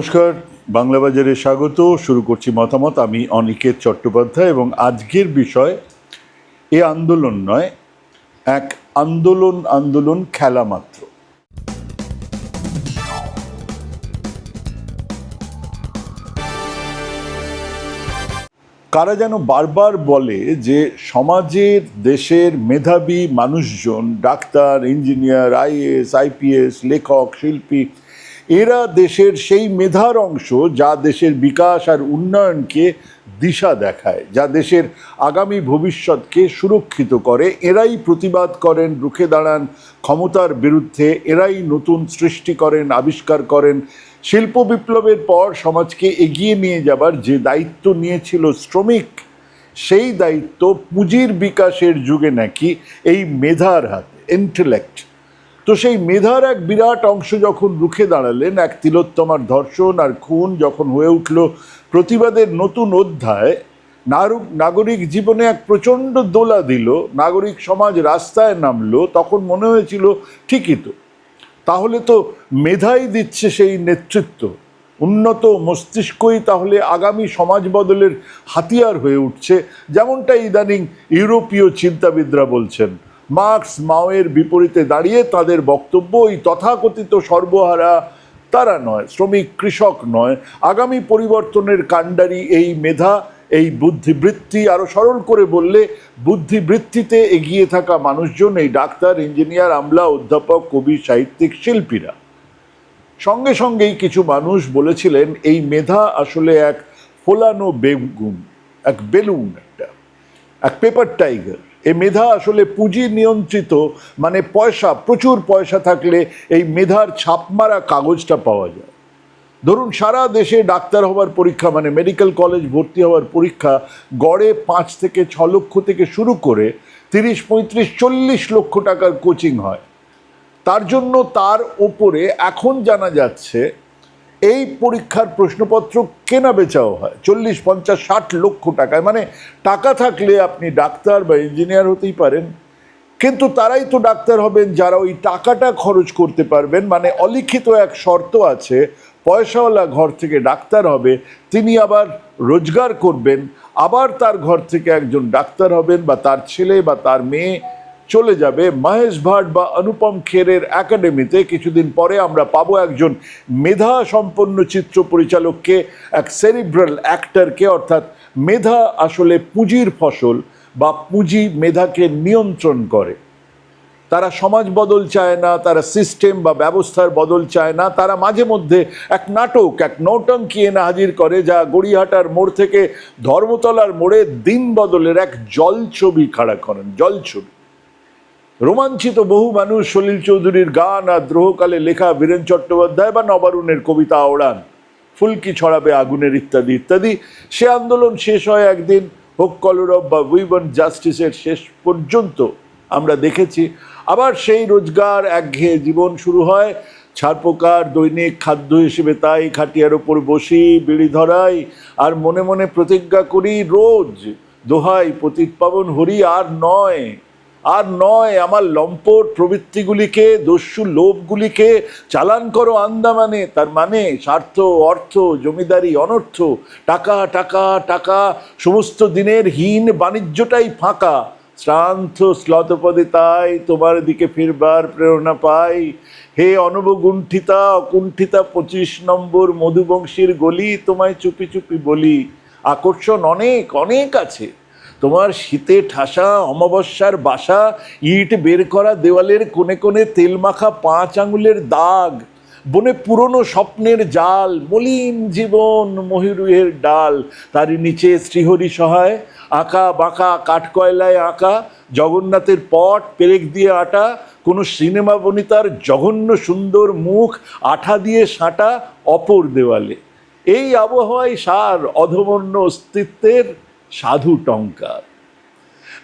নমস্কার, বাংলা বাজারে স্বাগত। শুরু করছি মতামত। আমি অনিকেত চট্টোপাধ্যায় এবং আজকের বিষয়, এ আন্দোলন নয়, এক আন্দোলন আন্দোলন খেলা মাত্র। কারা যেন বারবার বলে যে সমাজের, দেশের মেধাবী মানুষজন, ডাক্তার, ইঞ্জিনিয়ার আইএস আইপিএস, লেখক, শিল্পী এরা দেশের সেই মেধার অংশ যা দেশের বিকাশ আর উন্নয়নকে দিশা দেখায়, যা দেশের আগামী ভবিষ্যৎকে সুরক্ষিত করে। এরাই প্রতিবাদ করেন, রুখে দাঁড়ান, ক্ষমতার বিরুদ্ধে এরাই নতুন সৃষ্টি করেন, আবিষ্কার করেন। শিল্প বিপ্লবের পর সমাজকে এগিয়ে নিয়ে যাবার যে দায়িত্ব নিয়েছিল শ্রমিক, সেই দায়িত্ব পুঁজির বিকাশের যুগে নাকি এই মেধার হাতে ইন্টেলেক্ট তো সেই মেধার এক বিরাট অংশ যখন রুখে দাঁড়ালেন, এক তিলোত্তমার ধর্ষণ আর খুন যখন হয়ে উঠল প্রতিবাদের নতুন অধ্যায়, নারু- নাগরিক জীবনে এক প্রচণ্ড দোলা দিল, নাগরিক সমাজ রাস্তায় নামলো, তখন মনে হয়েছিল ঠিকই তো। তাহলে তো মেধাই দিচ্ছে সেই নেতৃত্ব। উন্নত মস্তিষ্কই তাহলে আগামী সমাজ বদলের হাতিয়ার হয়ে উঠছে, যেমনটা ইদানিং ইউরোপীয় চিন্তাবিদরা বলছেন। মার্কস মাওয়ের বিপরীতে দাঁড়িয়ে তাদের বক্তব্য এই তথাকথিত সর্বহারা। তারা নয়, শ্রমিক কৃষক নয়। আগামী পরিবর্তনের কাণ্ডারি এই মেধা, এই বুদ্ধিবৃত্তি। আরও সরল করে বললে, বুদ্ধিবৃত্তিতে এগিয়ে থাকা মানুষজন, এই ডাক্তার, ইঞ্জিনিয়ার, আমলা, অধ্যাপক, কবি, সাহিত্যিক, শিল্পীরা। সঙ্গে সঙ্গেই কিছু মানুষ বলেছিলেন, এই মেধা আসলে এক ফোলানো বেগুন, এক বেলুন একটা, এক পেপার টাইগার। এই মেধা আসলে পুঁজি নিয়ন্ত্রিত মানে পয়সা, প্রচুর পয়সা থাকলে এই মেধার ছাপমারা কাগজটা পাওয়া যায়। ধরুন, সারা দেশে ডাক্তার হওয়ার পরীক্ষা মানে মেডিকেল কলেজ ভর্তি হওয়ার পরীক্ষা গড়ে পাঁচ থেকে ছ লক্ষ থেকে শুরু করে তিরিশ, পঁয়ত্রিশ, চল্লিশ লক্ষ টাকার কোচিং হয়। তার জন্য তার ওপরে এখন জানা যাচ্ছে এই পরীক্ষার প্রশ্নপত্র কেনা বেচাও হয়। চল্লিশ, পঞ্চাশ, ষাট লক্ষ টাকায়। মানে টাকা থাকলে আপনি ডাক্তার বা ইঞ্জিনিয়ার হতেই পারেন। কিন্তু তারাই তো ডাক্তার হবেন, যারা ওই টাকাটা খরচ করতে পারবেন। মানে অলিখিত এক শর্ত আছে, পয়সাওয়ালা ঘর থেকে ডাক্তার হবে, তিনি আবার রোজগার করবেন, আবার তার ঘর থেকে একজন ডাক্তার হবেন বা তার ছেলে বা তার মেয়ে চলে যাবে। মহেশ ভাট বা অনুপম খেরের একাডেমিতে কিছুদিন পরে আমরা পাবো একজন মেধা সম্পন্ন চিত্র পরিচালককে, এক সেরিব্রাল অ্যাক্টরকে অর্থাৎ মেধা আসলে পুঁজির ফসল বা পুঁজি মেধাকে নিয়ন্ত্রণ করে। তারা সমাজ বদল চায় না, তারা সিস্টেম বা ব্যবস্থার বদল চায় না, তারা মাঝে মধ্যে এক নাটক, এক নৌটঙ্কি এনে হাজির করে যা গড়িয়াহাটার মোড় থেকে ধর্মতলার মোড়ে দিন বদলের এক জলছবি খাড়া করেন জলছবি রোমাঞ্চিত বহু মানুষ সলিল চৌধুরীর গান আর দ্রোহকালে লেখা বীরেন চট্টোপাধ্যায় বা নবারুণের কবিতা ওড়ান। ফুলকি ছড়াবে আগুনের ইত্যাদি ইত্যাদি। সে আন্দোলন শেষ হয় একদিন হোক কলরব বা উইবন জাস্টিসের শেষ পর্যন্ত আমরা দেখেছি। আবার সেই রোজগার একঘেয়ে জীবন শুরু হয়। ছারপোকার দৈনিক খাদ্য হিসেবে তাই খাটিয়ার ওপর বসি, বিড়ি ধরাই, আর মনে মনে প্রতিজ্ঞা করি, রোজ দোহাই পতিত পাবন হরি আর নয়। আর নয়, আমার লম্পট প্রবৃত্তিগুলিকে, দস্যু লোভগুলিকে চালান করো আন্দামানে। তার মানে স্বার্থ, অর্থ, জমিদারি, অনর্থ, টাকা টাকা টাকা, সমস্ত দিনের হীন বাণিজ্যটাই ফাঁকা। শ্রান্ত শ্লতপদে তাই তোমার দিকে ফিরবার প্রেরণা পাই। হে অনবগুণ্ঠিতা, অকুণ্ঠিতা, পঁচিশ নম্বর মধুবংশীর গলি তোমায় চুপি চুপি বলি। আকর্ষণ অনেক অনেক আছে। তোমার শীতে ঠাসা, অমাবস্যার বাসা, ইট বের করা দেওয়ালের কোণে কোণে তেল মাখা পাঁচ আঙুলের দাগ, বনে পুরনো স্বপ্নের জাল, মলিন জীবন মহিরুহের ডাল তারই নিচে শ্রীহরি সহায়, আঁকা বাঁকা কাঠকয়লায় আঁকা, জগন্নাথের পট, পেরেক দিয়ে আটা, কোনো সিনেমা বনিতার জঘন্য সুন্দর মুখ, আঠা দিয়ে সাঁটা অপর দেওয়ালে। এই আবহাওয়ায় সার অধমন্য অস্তিত্বের সাধু টঙ্কার।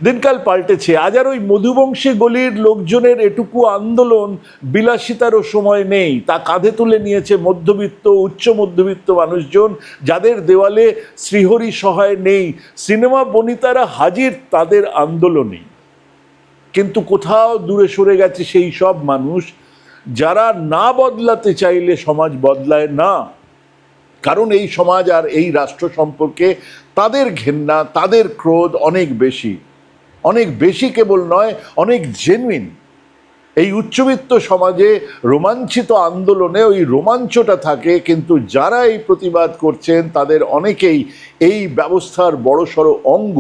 দিনকাল পাল্টেছে। আজ আর ওই মধুবংশী গলির লোকজনের এটুকু আন্দোলন বিলাসিতারও সময় নেই। তা কাঁধে তুলে নিয়েছে মধ্যবিত্ত, উচ্চ মধ্যবিত্ত মানুষজন যাদের দেওয়ালে শ্রীহরি সহায় নেই। সিনেমা বনিতারা হাজির তাদের আন্দোলনেই। কিন্তু কোথাও দূরে সরে গেছে সেই সব মানুষ যারা না বদলাতে চাইলে সমাজ বদলায় না। কারণ এই সমাজ আর এই রাষ্ট্র সম্পর্কে তাদের ঘেন্না, তাদের ক্রোধ অনেক বেশি। অনেক বেশি কেবল নয়, অনেক জেনুইন এই উচ্চবিত্ত সমাজে রোমাঞ্চিত আন্দোলনে ওই রোমাঞ্চটা থাকে, কিন্তু যারা এই প্রতিবাদ করছেন, তাদের অনেকেই এই ব্যবস্থার বড়সড় অঙ্গ।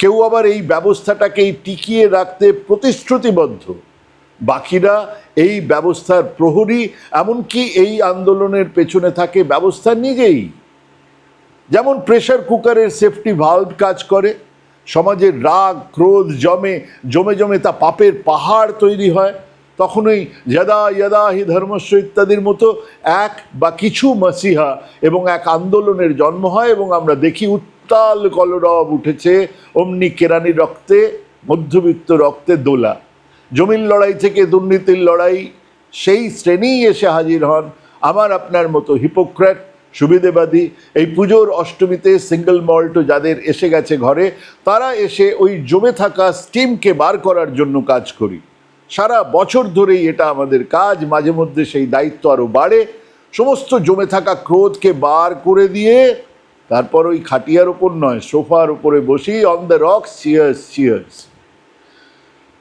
কেউ আবার এই ব্যবস্থাটাকেই টিকিয়ে রাখতে প্রতিশ্রুতিবদ্ধ। বাকিরা এই ব্যবস্থার প্রহরী, এমনকি এই আন্দোলনের পেছনে থাকে ব্যবস্থা নিজেই। যেমন প্রেশার কুকারের সেফটি ভাল্ব কাজ করে, সমাজের রাগ, ক্রোধ জমে জমে জমে তা পাপের পাহাড় তৈরি হয়, তখনই যদা যদা হি ধর্মস্ব ইত্যাদির মতো এক বা কিছু মসিহা এবং এক আন্দোলনের জন্ম হয় এবং আমরা দেখি উত্তাল কলরব উঠেছে, অমনি কেরানি রক্তে, মধ্যবিত্ত রক্তে দোলা। জমির লড়াই থেকে দুর্নীতির লড়াই, সেই শ্রেণীই এসে হাজির হন আমার আপনার মতো হিপোক্রেট সুবিধেবাদী। এই পুজোর অষ্টমীতে সিঙ্গেল মল্ট যাদের এসে গেছে ঘরে, তারা এসে ওই জমে থাকা স্টিমকে বার করার জন্য কাজ করি। সারা বছর ধরেই এটা আমাদের কাজ, মাঝে মধ্যে সেই দায়িত্ব আরও বাড়ে। সমস্ত জমে থাকা ক্রোধকে বার করে দিয়ে তারপর ওই খাটিয়ার ওপর নয়, সোফার উপরে বসি on the rocks cheers cheers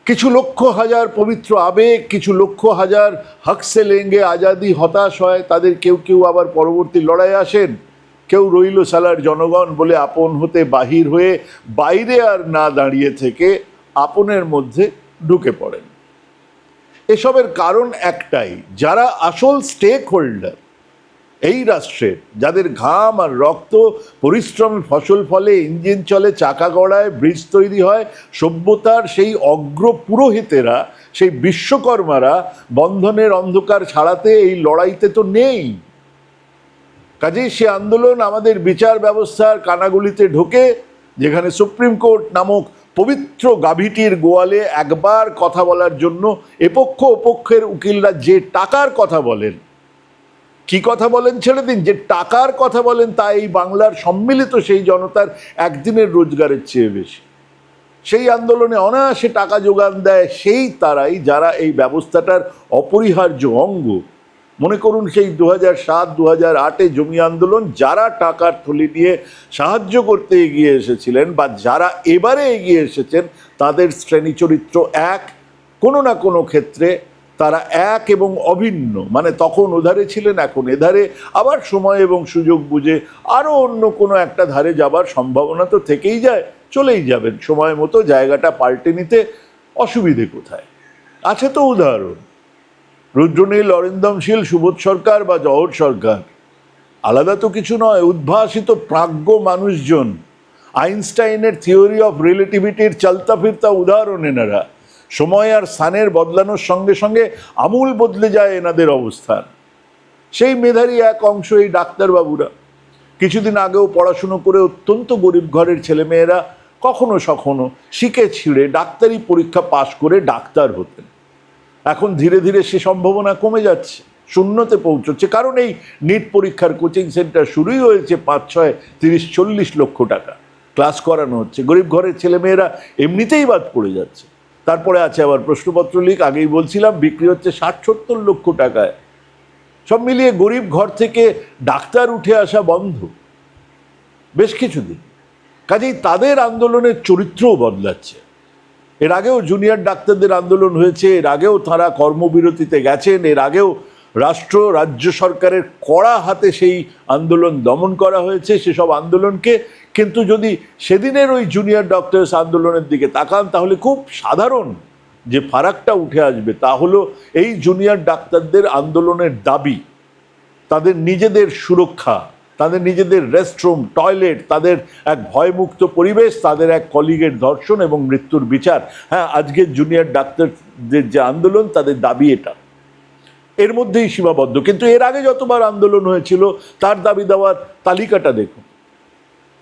কিছু লক্ষ হাজার পবিত্র আবেগ, কিছু লক্ষ হাজার হকসে লেঙ্গে আজাদি, হতাশ হয়, তাদের কেউ কেউ আবার পরবর্তী লড়াই আসেন। কেউ রইল সালার জনগণ বলে আপন হতে বাহির হয়ে বাইরে আর না দাঁড়িয়ে থেকে আপনের মধ্যে ঢুকে পড়েন। এসবের কারণ একটাই, যারা আসল স্টেক হোল্ডার এই রাষ্ট্রের যাদের ঘাম আর রক্ত পরিশ্রমের ফসল ফলে, ইঞ্জিন চলে, চাকা গড়ায়, ব্রিজ তৈরি হয়, সভ্যতার সেই অগ্র পুরোহিতেরা, সেই বিশ্বকর্মারা বন্ধনের অন্ধকার ছাড়াতে এই লড়াইতে তো নেই। কাজেই সে আন্দোলন আমাদের বিচার ব্যবস্থার কানাগুলিতে ঢোকে, যেখানে সুপ্রিম কোর্ট নামক পবিত্র গাভীটির গোয়ালে একবার কথা বলার জন্য, এপক্ষ ওপক্ষের উকিলরা যে টাকার কথা বলেন কি কথা বলেন ছেড়ে দিন? যে টাকার কথা বলেন, তা এই বাংলার সম্মিলিত সেই জনতার একদিনের রোজগারের চেয়ে বেশি। সেই আন্দোলনে অনায়াসে টাকা যোগান দেয় সেই তারাই যারা এই ব্যবস্থাটার অপরিহার্য অঙ্গ। মনে করুন সেই দু হাজার সাত দু হাজার আটে জমি আন্দোলন, যারা টাকার থলি নিয়ে সাহায্য করতে এগিয়ে এসেছিলেন বা যারা এবারে এগিয়ে এসেছেন, তাদের শ্রেণি চরিত্র এক কোনো না কোনো ক্ষেত্রে তারা এক এবং অভিন্ন। মানে তখন ওধারে ছিলেন, এখন এধারে। আবার সময় এবং সুযোগ বুঝে আরও অন্য কোনো একটা ধারে যাবার সম্ভাবনা তো থেকেই যায়, চলেই যাবেন। সময় মতো জায়গাটা পাল্টে নিতে অসুবিধে কোথায়? আছে তো উদাহরণ। রুদ্রনীল অরিন্দমশীল সুবোধ সরকার বা জহর সরকার। আলাদা তো কিছু নয়, উদ্ভাসিত প্রাজ্ঞ মানুষজন। আইনস্টাইনের থিওরি অফ রিলেটিভিটির চালতা ফিরতা উদাহরণ এনারা। সময় আর স্থানের বদলানোর সঙ্গে সঙ্গে আমূল বদলে যায় এনাদের অবস্থান। সেই মেধারই এক অংশ এই ডাক্তারবাবুরা। কিছুদিন আগেও পড়াশুনো করে অত্যন্ত গরিব ঘরের ছেলেমেয়েরা কখনো সখনো শিখে ছিঁড়ে ডাক্তারি পরীক্ষা পাশ করে ডাক্তার হতেন। এখন ধীরে ধীরে সে সম্ভাবনা কমে যাচ্ছে, শূন্যতে পৌঁছচ্ছে। কারণ এই নিট পরীক্ষার কোচিং সেন্টার শুরুই হয়েছে পাঁচ, ছয়, তিরিশ, চল্লিশ লক্ষ টাকা। ক্লাস করানো হচ্ছে। গরিব ঘরের ছেলেমেয়েরা এমনিতেই বাদ পড়ে যাচ্ছে। তারপরে আছে আবার প্রশ্নপত্র লিক, আগেই বলছিলাম, বিক্রি হচ্ছে ষাট সত্তর লক্ষ টাকায়। সব মিলিয়ে গরিব ঘর থেকে ডাক্তার উঠে আসা বন্ধ। বেশ কিছুদিন। কাজেই তাদের আন্দোলনের চরিত্রও বদলাচ্ছে। এর আগেও জুনিয়র ডাক্তারদের আন্দোলন হয়েছে, এর আগেও তারা কর্মবিরতিতে গেছেন, এর আগেও রাষ্ট্র, রাজ্য সরকারের কড়া হাতে সেই আন্দোলন দমন করা হয়েছে। সেসব আন্দোলনকে কিন্তু যদি সেদিনের ওই জুনিয়র ডক্টরস আন্দোলনের দিকে তাকান, তাহলে খুব সাধারণ যে ফারাকটা উঠে আসবে, তা হলো এই জুনিয়র ডাক্তারদের আন্দোলনের দাবি। তাদের নিজেদের সুরক্ষা, তাদের নিজেদের রেস্টরুম টয়লেট তাদের এক ভয়মুক্ত পরিবেশ, তাদের এক কলিগের ধর্ষণ এবং মৃত্যুর বিচার। হ্যাঁ আজকের জুনিয়র ডাক্তারদের যে আন্দোলন, তাদের দাবি এটা। এর মধ্যেই সীমাবদ্ধ। কিন্তু এর আগে যতবার আন্দোলন হয়েছিল, তার দাবি দেওয়ার তালিকাটা দেখুন।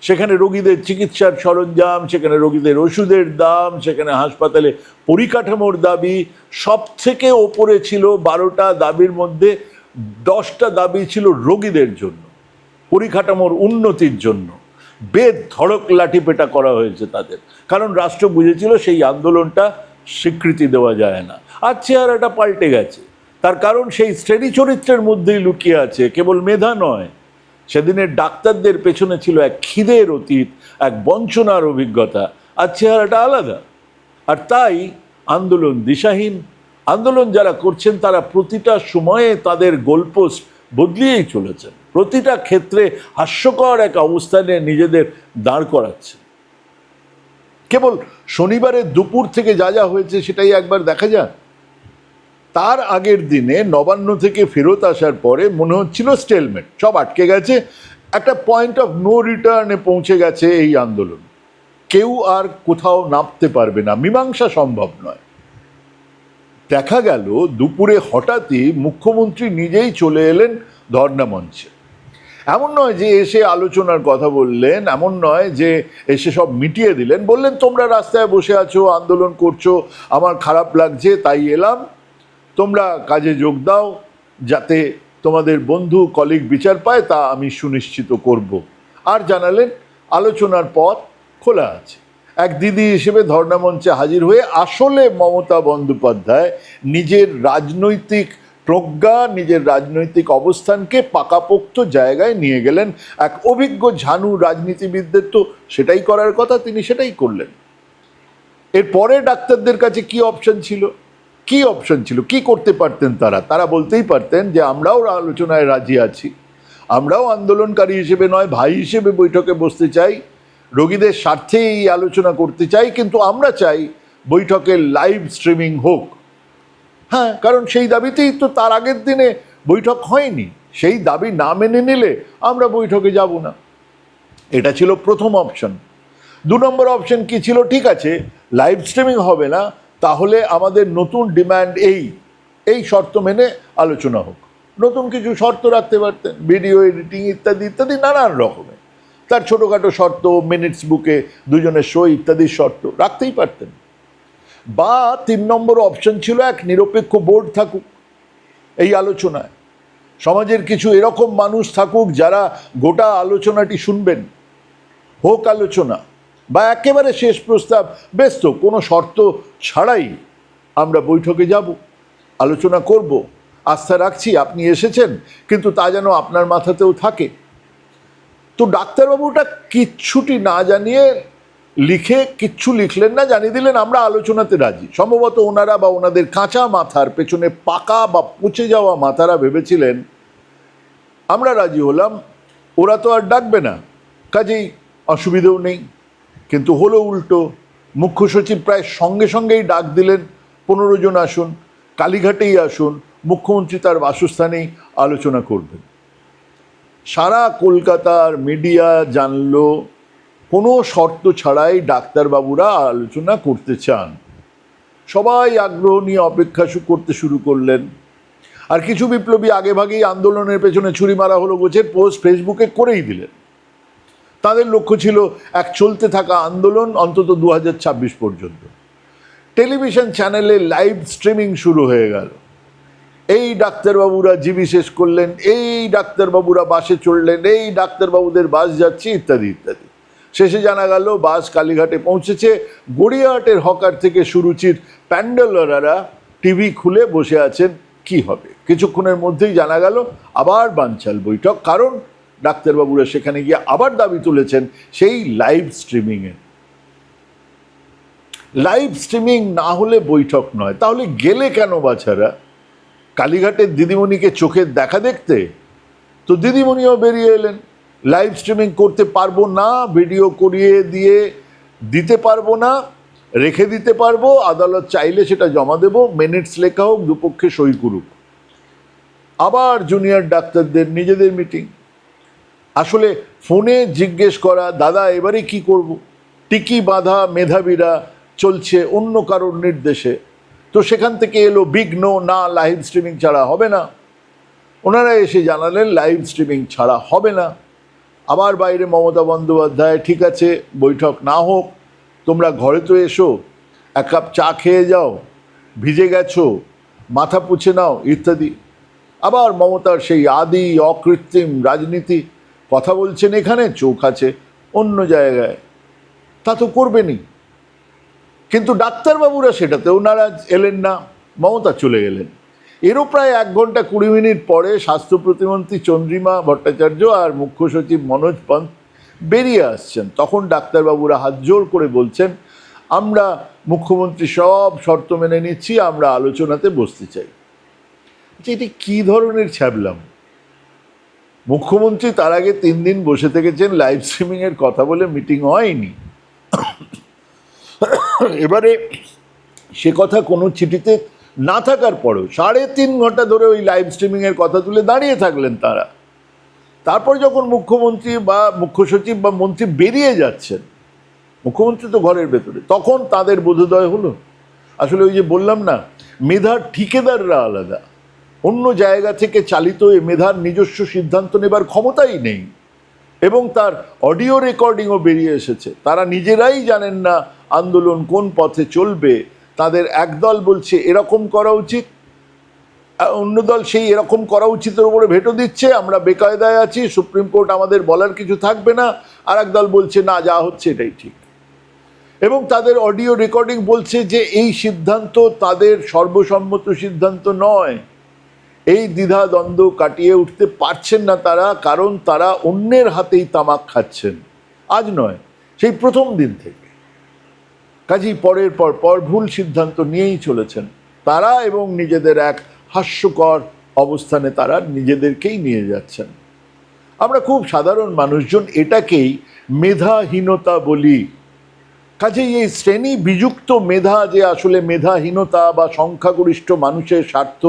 সেখানে রোগীদের চিকিৎসার সরঞ্জাম, সেখানে রোগীদের ওষুধের দাম, সেখানে হাসপাতালে পরিকাঠামোর দাবি। সব থেকে ওপরে ছিল বারোটা দাবির মধ্যে দশটা দাবি ছিল রোগীদের জন্য, পরিকাঠামোর উন্নতির জন্য। বেদ ধড়ক লাঠিপেটা করা হয়েছে তাদের। কারণ রাষ্ট্র বুঝেছিল সেই আন্দোলনটা স্বীকৃতি দেওয়া যায় না। আর চেহারাটা পাল্টে গেছে। তার কারণ সেই শ্রেণি চরিত্রের মধ্যেই লুকিয়ে আছে, কেবল মেধা নয়। সেদিনের ডাক্তারদের পেছনে ছিল এক খিদের অতীত, এক বঞ্চনার অভিজ্ঞতা। আর চেহারাটা আলাদা। আর তাই আন্দোলন দিশাহীন। আন্দোলন যারা করছেন, তারা প্রতিটা সময়ে তাদের গোলপোস্ট বদলিয়েই চলেছেন। প্রতিটা ক্ষেত্রে হাস্যকর এক অবস্থানে নিজেদের দাঁড় করাচ্ছে। কেবল শনিবারের দুপুর থেকে যা যা হয়েছে, সেটাই একবার দেখা যাক। তার আগের দিনে নবান্ন থেকে ফেরত আসার পরে মনে হচ্ছিল স্টেলমেট সব আটকে গেছে। একটা পয়েন্ট অফ নো রিটার্নে পৌঁছে গেছে এই আন্দোলন। কেউ আর কোথাও নামতে পারবে না। মীমাংসা সম্ভব নয়। দেখা গেল, দুপুরে হঠাৎই মুখ্যমন্ত্রী নিজেই চলে এলেন ধর্ণা মঞ্চে। এমন নয় যে এসে আলোচনার কথা বললেন, এমন নয় যে এসে সব মিটিয়ে দিলেন, বললেন, তোমরা রাস্তায় বসে আছো, আন্দোলন করছ, আমার খারাপ লাগছে, তাই এলাম। তোমরা কাজে যোগ দাও যাতে তোমাদের বন্ধু কলিগ বিচার পায়, তা আমি সুনিশ্চিত করব। আর জানালেন, আলোচনার পথ খোলা আছে। এক দিদি হিসেবে ধর্ণামঞ্চে হাজির হয়ে আসলে মমতা বন্দ্যোপাধ্যায় নিজের রাজনৈতিক প্রজ্ঞা, নিজের রাজনৈতিক অবস্থানকে পাকাপোক্ত জায়গায় নিয়ে গেলেন। এক অভিজ্ঞ ঝানু রাজনীতিবিদদের তো সেটাই করার কথা, তিনি সেটাই করলেন। এরপরে ডাক্তারদের কাছে কি অপশন ছিল? কি অপশন ছিল? কি করতে পারতেন তারা? তারা বলতেই পারতেন যে, আমরাও আলোচনায় রাজি আছি। আমরাও আন্দোলনকারী হিসেবে নয়, ভাই হিসেবে বৈঠকে বসতে চাই। রোগীদের স্বার্থে এই আলোচনা করতে চাই, কিন্তু আমরা চাই বৈঠকের লাইভ স্ট্রিমিং হোক। হ্যাঁ কারণ সেই দাবিতেই তো তার আগের দিনে বৈঠক হয়নি। সেই দাবি না মেনে নিলে আমরা বৈঠকে যাব না। এটা ছিল প্রথম অপশন দু নম্বর অপশন কি ছিল? ঠিক আছে লাইভ স্ট্রিমিং হবে না। তাহলে আমাদের নতুন ডিমান্ড এই। এই শর্ত মেনে আলোচনা হোক। নতুন কিছু শর্ত রাখতে পারতেন ভিডিও এডিটিং ইত্যাদি ইত্যাদি নানান রকমের। তার ছোটোখাটো শর্ত মিনিটস বুকে দুজনের শো ইত্যাদির শর্ত রাখতেই পারতেন। বা তিন নম্বর অপশন ছিল এক, নিরপেক্ষ বোর্ড থাকুক এই আলোচনায়। সমাজের কিছু এরকম মানুষ থাকুক যারা গোটা আলোচনাটি শুনবেন। হোক আলোচনা। বা একেবারে শেষ প্রস্তাব ব্যস্ত কোনো শর্ত ছাড়াই আমরা বৈঠকে যাব, আলোচনা করব, আস্থা রাখছি, আপনি এসেছেন, কিন্তু তা যেন আপনার মাথাতেও থাকে। তো ডাক্তারবাবুটা কিচ্ছুটি না জানিয়ে লিখে, কিচ্ছু লিখলেন না, জানিয়ে দিলেন, আমরা আলোচনাতে রাজি। সম্ভবত ওনারা বা ওনাদের কাঁচা মাথার পেছনে পাকা বা পচে যাওয়া মাথারা ভেবেছিলেন, আমরা রাজি হলাম, ওরা তো আর ডাকবে না, কাজেই অসুবিধেও নেই। কিন্তু হলো উল্টো। মুখ্য সচিব প্রায় সঙ্গে সঙ্গেই ডাক দিলেন, পনেরো জন আসুন, কালীঘাটেই আসুন, মুখ্যমন্ত্রী তার বাসস্থানেই আলোচনা করবেন। সারা কলকাতার মিডিয়া জানলো, কোনো শর্ত ছাড়াই ডাক্তারবাবুরা আলোচনা করতে চান। সবাই আগ্রহ নিয়ে অপেক্ষা করতে শুরু করলেন। আর কিছু বিপ্লবী আগেভাগেই আন্দোলনের পেছনে ছুরি মারা হলো গোছের পোস্ট ফেসবুকে করেই দিলেন। তাদের লক্ষ্য ছিল এক চলতে থাকা আন্দোলন অন্তত দু হাজার ছাব্বিশ পর্যন্ত। টেলিভিশন চ্যানেলে লাইভ স্ট্রিমিং শুরু হয়ে গেল। এই ডাক্তারবাবুরা জীবী শেষ করলেন, এই ডাক্তারবাবুরা বাসে চড়লেন, এই ডাক্তারবাবুদের বাস যাচ্ছে ইত্যাদি ইত্যাদি। শেষে জানা গেল, বাস কালীঘাটে পৌঁছেছে। গড়িয়াহাটের হকার থেকে সুরুচির প্যান্ডেলরারা টিভি খুলে বসে আছেন, কি হবে? কিছুক্ষণের মধ্যেই জানা গেল, আবার বানচাল বৈঠক। কারণ ডাক্তারবাবুরা সেখানে গিয়ে আবার দাবি তুলেছেন সেই লাইভ স্ট্রিমিংয়ের লাইভ স্ট্রিমিং না হলে বৈঠক নয়। তাহলে গেলে কেন বাছারা? কালীঘাটের দিদিমণিকে চোখের দেখা দেখতে? তো দিদিমণিও বেরিয়ে এলেন। লাইভ স্ট্রিমিং করতে পারব না ভিডিও করিয়ে দিয়ে দিতে পারব না, রেখে দিতে পারব, আদালত চাইলে সেটা জমা দেবো মিনিটস লেখা হোক, দুপক্ষে সই করুক। আবার জুনিয়র ডাক্তারদের, নিজেদের মিটিং আসলে ফোনে জিজ্ঞেস করা, দাদা, এবারে কি করব? টিকি বাঁধা, মেধাবীরা, চলছে অন্য কারোর নির্দেশে। তো সেখান থেকে এলো বিঘ্ন, না, লাইভ স্ট্রিমিং ছাড়া হবে না। ওনারা এসে জানালেন, লাইভ স্ট্রিমিং ছাড়া হবে না। আবার বাইরে মমতা বন্দ্যোপাধ্যায়, ঠিক আছে, বৈঠক না হোক, তোমরা ঘরে তো এসো, এক কাপ চা খেয়ে যাও, ভিজে গেছো, মাথা পুছে নাও, ইত্যাদি। আবার মমতার সেই আদি, অকৃত্রিম রাজনীতি কথা বলছেন এখানে চোখ আছে অন্য জায়গায়। তা তো করবেনই। কিন্তু ডাক্তারবাবুরা সেটাতেও নারাজ এলেন না মমতা চলে গেলেন। এরও প্রায় এক ঘণ্টা কুড়ি মিনিট পরে স্বাস্থ্য প্রতিমন্ত্রী চন্দ্রিমা ভট্টাচার্য আর মুখ্য সচিব মনোজ পন্ত বেরিয়ে আসছেন। তখন ডাক্তারবাবুরা হাত জোর করে বলছেন আমরা মুখ্যমন্ত্রী সব শর্ত মেনে নিচ্ছি আমরা আলোচনাতে বসতে চাই। আচ্ছা, এটি কী ধরনের ছ্যাবলাম? মুখ্যমন্ত্রী তার আগে তিন দিন বসে থেকেছেন লাইভ স্ট্রিমিংয়ের কথা বলে মিটিং হয়নি। এবারে সে কথা কোনো চিঠিতে না থাকার পরেও সাড়ে তিন ঘণ্টা ধরে ওই লাইভ স্ট্রিমিংয়ের কথা তুলে দাঁড়িয়ে থাকলেন তারা। তারপর যখন মুখ্যমন্ত্রী বা মুখ্য সচিব বা মন্ত্রী বেরিয়ে যাচ্ছেন, মুখ্যমন্ত্রী তো ঘরের ভেতরে, তখন তাদের বোধোদয় হলো। আসলে ওই যে বললাম না, মেধার ঠিকেদাররা আলাদা। অন্য জায়গা থেকে চালিত এ মেধার নিজস্ব সিদ্ধান্ত নেবার ক্ষমতাই নেই। এবং তার অডিও রেকর্ডিংও বেরিয়ে এসেছে। তারা নিজেরাই জানেন না আন্দোলন কোন পথে চলবে। তাদের একদল বলছে, এরকম করা উচিত। অন্য দল সেই এরকম করা উচিতের উপরে ভেটো দিচ্ছে। আমরা বেকায়দায় আছি, সুপ্রিম কোর্ট আমাদের বলার কিছু থাকবে না। আর দল বলছে, না, যা হচ্ছে এটাই ঠিক। এবং তাদের অডিও রেকর্ডিং বলছে যে, এই সিদ্ধান্ত তাদের সর্বসম্মত সিদ্ধান্ত নয়। এই দ্বিধা দ্বন্দ্ব কাটিয়ে উঠতে পারছেন না তারা, কারণ তারা অন্যের হাতেই তামাক খাচ্ছেন। আজ নয়, সেই প্রথম দিন থেকে। কাজেই পরের পর পর ভুল সিদ্ধান্ত নিয়েই চলেছেন। তারা এবং নিজেদের এক হাস্যকর অবস্থানে তারা নিজেদেরকেই নিয়ে যাচ্ছেন। আমরা খুব সাধারণ মানুষজন এটাকেই মেধাহীনতা বলি। কাজেই এই শ্রেণি বিযুক্ত মেধা যে আসলে মেধাহীনতা বা সংখ্যাগরিষ্ঠ মানুষের স্বার্থ,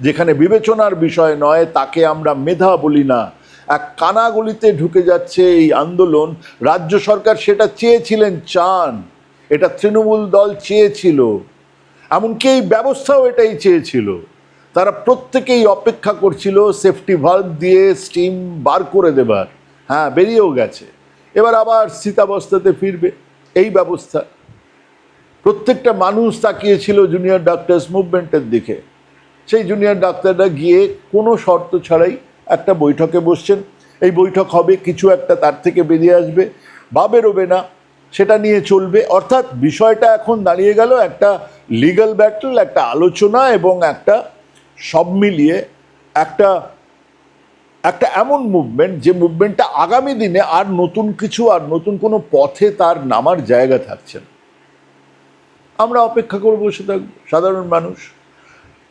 যেখানে বিবেচনার বিষয় নয়, তাকে আমরা মেধা বলি না। এক কানাগলিতে ঢুকে যাচ্ছে এই আন্দোলন, রাজ্য সরকার সেটা চেয়েছিলেন চান, এটা তৃণমূল দল চেয়েছিল। এমনকি এই ব্যবস্থাও এটাই চেয়েছিল। তারা প্রত্যেকেই অপেক্ষা করছিল সেফটি ভাল্ব দিয়ে স্টিম বার করে দেবার। হ্যাঁ বেরিয়েও গেছে। এবার আবার স্থিতাবস্থাতে ফিরবে। এই ব্যবস্থা। প্রত্যেকটা মানুষ তাকিয়েছিল জুনিয়র ডাক্তার্স মুভমেন্টের দিকে। সেই জুনিয়র ডাক্তাররা গিয়ে কোনো শর্ত ছাড়াই একটা বৈঠকে বসছেন। এই বৈঠক হবে, কিছু একটা তার থেকে বেরিয়ে আসবে। বা বেরোবে না, সেটা নিয়ে চলবে। অর্থাৎ বিষয়টা এখন দাঁড়িয়ে গেল একটা লিগ্যাল ব্যাটল একটা আলোচনা এবং একটা সব মিলিয়ে একটা একটা এমন মুভমেন্ট যে মুভমেন্টটা আগামী দিনে আর নতুন কিছু আর নতুন কোনো পথে তার নামার জায়গা থাকছে না। আমরা অপেক্ষা করে বসে থাকব, সাধারণ মানুষ।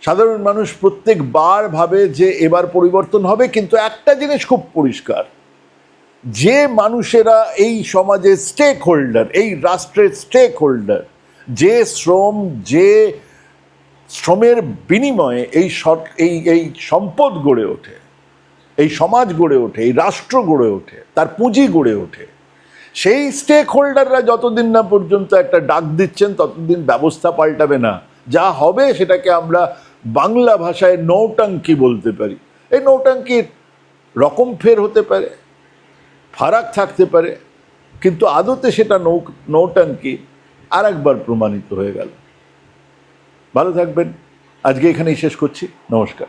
সাধারণ মানুষ প্রত্যেকবার ভাবে যে এবার পরিবর্তন হবে, কিন্তু একটা জিনিস খুব পরিষ্কার। যে মানুষেরা এই সমাজে স্টেক হোল্ডার এই রাষ্ট্রের স্টেক হোল্ডার যে শ্রম, যে শ্রমের বিনিময়ে এই এই এই সম্পদ গড়ে ওঠে এই সমাজ গড়ে ওঠে, এই রাষ্ট্র গড়ে ওঠে, তার পুঁজি গড়ে ওঠে। সেই স্টেক হোল্ডাররা যতদিন না পর্যন্ত একটা ডাক দিচ্ছেন, ততদিন ব্যবস্থা পাল্টাবে না। যা হবে সেটাকে আমরা বাংলা ভাষায় নৌটাঙ্কি বলতে পারি। এই নৌটাঙ্কির রকম ফের হতে পারে, ফারাক থাকতে পারে, কিন্তু আদতে সেটা নৌ, নৌটাঙ্কি আর একবার প্রমাণিত হয়ে গেল। ভালো থাকবেন। আজকে এখানেই শেষ করছি। নমস্কার।